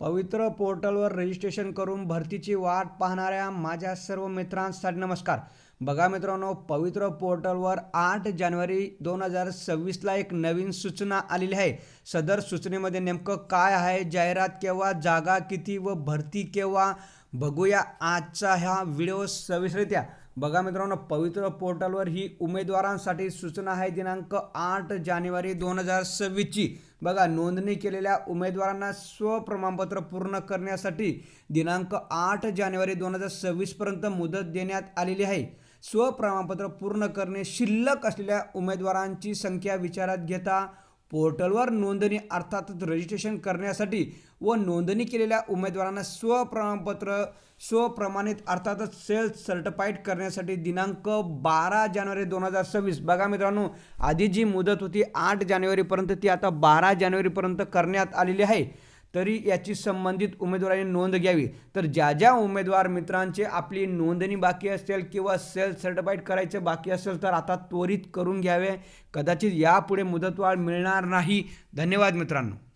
पवित्र पोर्टलवर रजिस्ट्रेशन करून भरतीची वाट पाहणाऱ्या माझ्या सर्व मित्रांसाठी नमस्कार. बघा मित्रांनो पवित्र पोर्टलवर आठ जानेवारी दोन हजार सव्वीसला एक नवीन सूचना आलेली आहे. सदर सूचनेमध्ये नेमकं काय आहे? जाहिरात केव्हा जागा किती व भरती केव्हा? बघूया आजचा हा व्हिडिओ सविस्तरित्या बघा मित्रांनो पवित्र पोर्टलवर ही उमेदवारांसाठी सूचना आहे दिनांक आठ जानेवारी दोन हजार सव्वीसची. बघा नोंदणी केलेल्या उमेदवारांना स्वप्रमाणपत्र पूर्ण करण्यासाठी दिनांक आठ जानेवारी दोन हजार सव्वीसपर्यंत मुदत देण्यात आलेली आहे. स्वप्रमाणपत्र पूर्ण करणे शिल्लक असलेल्या उमेदवारांची संख्या विचारात घेता पोर्टलवर नोंदणी अर्थातच रजिस्ट्रेशन करण्यासाठी व नोंदणी केलेल्या उमेदवारांना स्वप्रमाणपत्र स्वप्रमाणित अर्थातच सेल्फ सर्टिफाईड करण्यासाठी दिनांक बारा जानेवारी दोन हजार सव्वीस. बघा मित्रांनो आधी जी मुदत होती आठ जानेवारीपर्यंत ती आता बारा जानेवारीपर्यंत करण्यात आलेली आहे. तरी याची संबंधित उमेदवारांनी नोंद घ्यावी. तर ज्या ज्या उमेदवार मित्रांचे आपली नोंदणी बाकी असेल किंवा सेल्फ सर्टिफाईड करायचे बाकी असेल तर आता त्वरित करून घ्यावे. कदाचित यापुढे मुदतवाढ मिळणार नाही. धन्यवाद मित्रांनो.